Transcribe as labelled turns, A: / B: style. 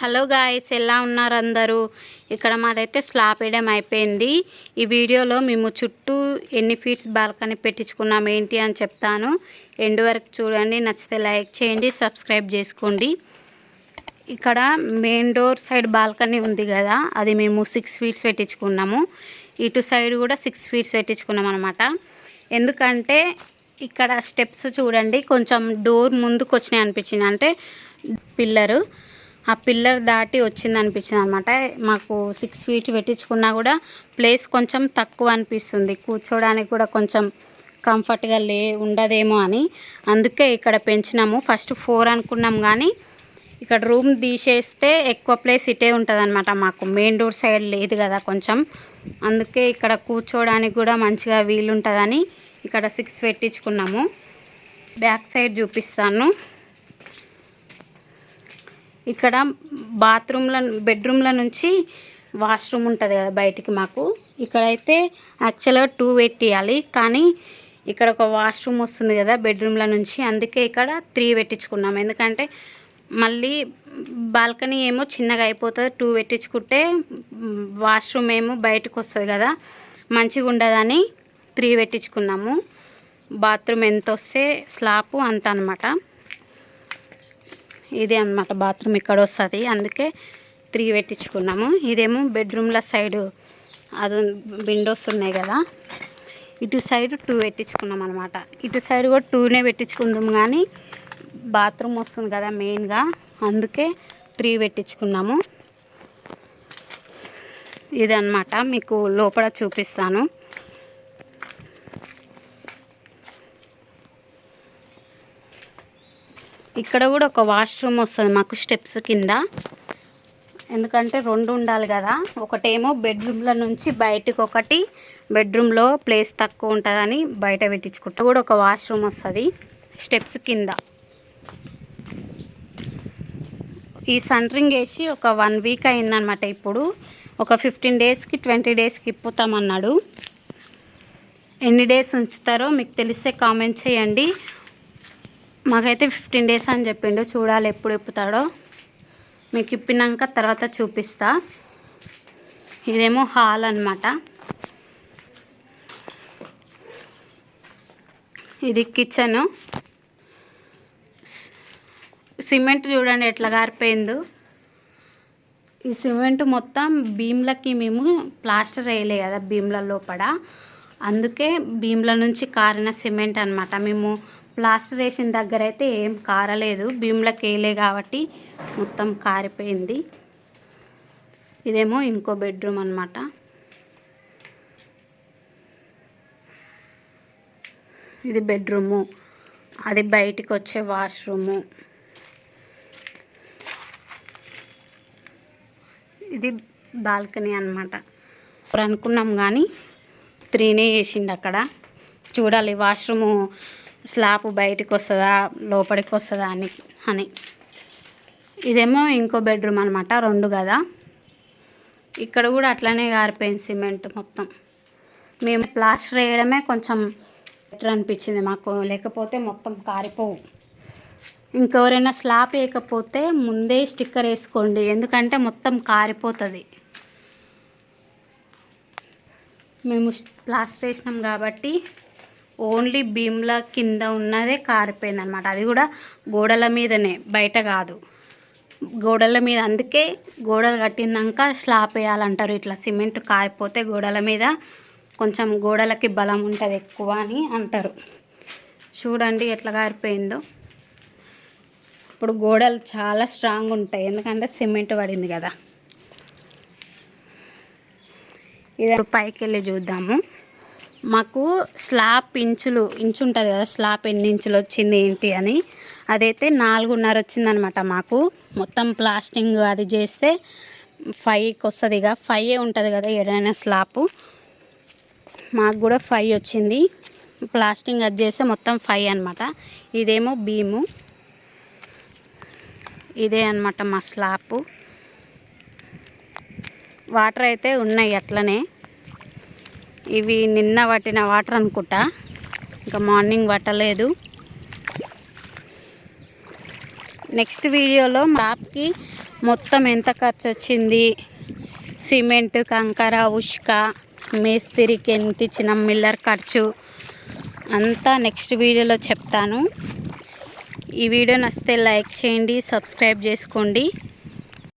A: Hello guys ఎలా ఉన్నారు అందరూ? ఇక్కడ మాదైతే స్లాబ్ వేయడం అయిపోయింది. ఈ వీడియోలో మేము చుట్టూ ఎన్ని ఫీట్స్ బాల్కనీ పెట్టించుకున్నాం ఏంటి అని చెప్తాను. ఎండ్ వరకు చూడండి నచ్చితే లైక్ చేయండి సబ్స్క్రైబ్ చేసుకోండి. ఇక్కడ మెయిన్ డోర్ సైడ్ బాల్కనీ ఉంది కదా అది మేము సిక్స్ ఫీట్స్ పెట్టించుకున్నాము. ఇటు సైడ్ కూడా సిక్స్ ఫీట్స్ పెట్టించుకున్నాం అనమాట ఎందుకంటే ఇక్కడ స్టెప్స్ చూడండి కొంచెం డోర్ ముందుకు వచ్చినాయి అనిపించింది. అంటే పిల్లరు ఆ పిల్లర్ దాటి వచ్చింది అనిపించింది అనమాట మాకు సిక్స్ ఫీట్ పెట్టించుకున్నా కూడా ప్లేస్ కొంచెం తక్కువ అనిపిస్తుంది. కూర్చోడానికి కూడా కొంచెం కంఫర్ట్గా లే ఉండదేమో అని. అందుకే ఇక్కడ పెంచినాము. ఫస్ట్ ఫోర్ అనుకున్నాం కానీ ఇక్కడ రూమ్ తీసేస్తే ఎక్కువ ప్లేస్ ఇటే ఉంటుంది అనమాట మాకు. మెయిన్ డోర్ సైడ్ లేదు కదా కొంచెం. అందుకే ఇక్కడ కూర్చోడానికి కూడా మంచిగా వీలుంటుందని ఇక్కడ సిక్స్ పెట్టించుకున్నాము. బ్యాక్ సైడ్ చూపిస్తాను. ఇక్కడ బాత్రూమ్ల బెడ్రూమ్ల నుంచి వాష్రూమ్ ఉంటుంది కదా బయటికి మాకు. ఇక్కడైతే యాక్చువల్గా టూ పెట్టియాలి కానీ ఇక్కడ ఒక వాష్రూమ్ వస్తుంది కదా బెడ్రూమ్ల నుంచి. అందుకే ఇక్కడ త్రీ పెట్టించుకున్నాం. ఎందుకంటే మళ్ళీ బాల్కనీ ఏమో చిన్నగా అయిపోతుంది. టూ పెట్టించుకుంటే వాష్రూమ్ ఏమో బయటకు వస్తుంది కదా. మంచిగా ఉండదని త్రీ పెట్టించుకున్నాము. బాత్రూమ్ ఎంత వస్తే స్లాపు అంత అనమాట ఇదే అనమాట బాత్రూమ్ ఇక్కడ వస్తుంది. అందుకే త్రీ పెట్టించుకున్నాము. ఇదేమో బెడ్రూమ్ల సైడ్ అది విండోస్ ఉన్నాయి కదా. ఇటు సైడ్ టూ పెట్టించుకున్నాం అనమాట ఇటు సైడ్ కూడా టూనే పెట్టించుకుందాం కానీ బాత్రూమ్ వస్తుంది కదా మెయిన్గా. అందుకే త్రీ పెట్టించుకున్నాము. ఇదన్నమాట. మీకు లోపల చూపిస్తాను. ఇక్కడ కూడా ఒక వాష్రూమ్ వస్తుంది మాకు స్టెప్స్ కింద. ఎందుకంటే రెండు ఉండాలి కదా. ఒకటేమో బెడ్రూమ్ల నుంచి బయటకు ఒకటి బెడ్రూమ్లో ప్లేస్ తక్కువ ఉంటుందని బయట పెట్టించుకుంటా. కూడా ఒక వాష్రూమ్ వస్తుంది స్టెప్స్ కింద. ఈ సంటరింగ్ వేసి ఒక వన్ వీక్ అయిందనమాట ఇప్పుడు. ఒక ఫిఫ్టీన్ డేస్కి ట్వంటీ డేస్కి ఇప్పుతామన్నాడు. ఎన్ని డేస్ ఉంచుతారో మీకు తెలిస్తే కామెంట్ చేయండి. మాకైతే ఫిఫ్టీన్ డేస్ అని చెప్పిండు. చూడాలి ఎప్పుడు ఇప్పుతాడో మీకు ఇప్పినాక తర్వాత చూపిస్తా. ఇదేమో హాల్ అనమాట ఇది కిచెను. సిమెంట్ చూడండి ఎట్లా గారిపోయిందో. ఈ సిమెంట్ మొత్తం భీమ్లకి మేము ప్లాస్టర్ వేయలే కదా భీమ్ల లోపల. అందుకే భీమ్ల నుంచి కారిన సిమెంట్ అనమాట మేము ప్లాస్టర్ వేసిన దగ్గర అయితే ఏం కారలేదు. భీమ్లకి వేయలే కాబట్టి మొత్తం కారిపోయింది. ఇదేమో ఇంకో బెడ్రూమ్ అనమాట ఇది బెడ్రూము. అది బయటికి వచ్చే వాష్రూము. ఇది బాల్కనీ అనమాట ఇప్పుడు అనుకున్నాం కానీ త్రీనే వేసిండు అక్కడ. చూడాలి వాష్రూము స్లాబ్ బయటికి వస్తుందా లోపలికి వస్తుందా అని అని. ఇదేమో ఇంకో బెడ్రూమ్ అనమాట రెండు కదా. ఇక్కడ కూడా అట్లనే గారిపోయింది సిమెంట్ మొత్తం. మేము ప్లాస్టర్ వేయడమే కొంచెం బెటర్ అనిపించింది మాకు లేకపోతే మొత్తం కారిపోవు. ఇంకెవరైనా స్లాబ్ వేయకపోతే ముందే స్టిక్కర్ వేసుకోండి ఎందుకంటే మొత్తం కారిపోతుంది. మేము ప్లాస్టర్ వేసినాం కాబట్టి ఓన్లీ భీమ్ల కింద ఉన్నదే కారిపోయింది అనమాట అది కూడా గోడల మీదనే బయట కాదు. గోడల మీద అందుకే గోడలు కట్టినాక స్లాబ్ వేయాలంటారు. ఇట్లా సిమెంట్ కారిపోతే గోడల మీద కొంచెం గోడలకి బలం ఉంటుంది ఎక్కువ అని అంటారు. చూడండి ఎట్లా కారిపోయిందో. ఇప్పుడు గోడలు చాలా స్ట్రాంగ్ ఉంటాయి. ఎందుకంటే సిమెంట్ పడింది కదా. ఇది పైకి వెళ్ళి చూద్దాము. మాకు స్లాబ్ ఇంచులు ఇంచు ఉంటుంది కదా స్లాబ్ ఎన్ని ఇంచులు వచ్చింది ఏంటి అని. అదైతే నాలుగున్నర వచ్చిందనమాట మాకు. మొత్తం ప్లాస్టింగ్ అది చేస్తే ఫైవ్కి వస్తుంది ఇక. ఫైవ్ ఉంటుంది కదా ఏడైనా స్లాబ్. మాకు కూడా ఫైవ్ వచ్చింది. ప్లాస్టింగ్ అది చేస్తే మొత్తం ఫైవ్ అనమాట. ఇదేమో బీము. ఇదే అనమాట మా స్లాబ్. వాటర్ అయితే ఉన్నాయి అట్లనే. ఇవి నిన్న పట్టిన వాటర్ అనుకుంటా. ఇంకా మార్నింగ్ పట్టలేదు నెక్స్ట్ వీడియోలో మాప్కి మొత్తం ఎంత ఖర్చు వచ్చింది? సిమెంట్ కంకర ఉష్క మేస్త్రికి ఎంత ఇచ్చిన మిల్లర్ ఖర్చు. అంతా నెక్స్ట్ వీడియోలో చెప్తాను. ఈ వీడియో నచ్చితే లైక్ చేయండి సబ్స్క్రైబ్ చేసుకోండి.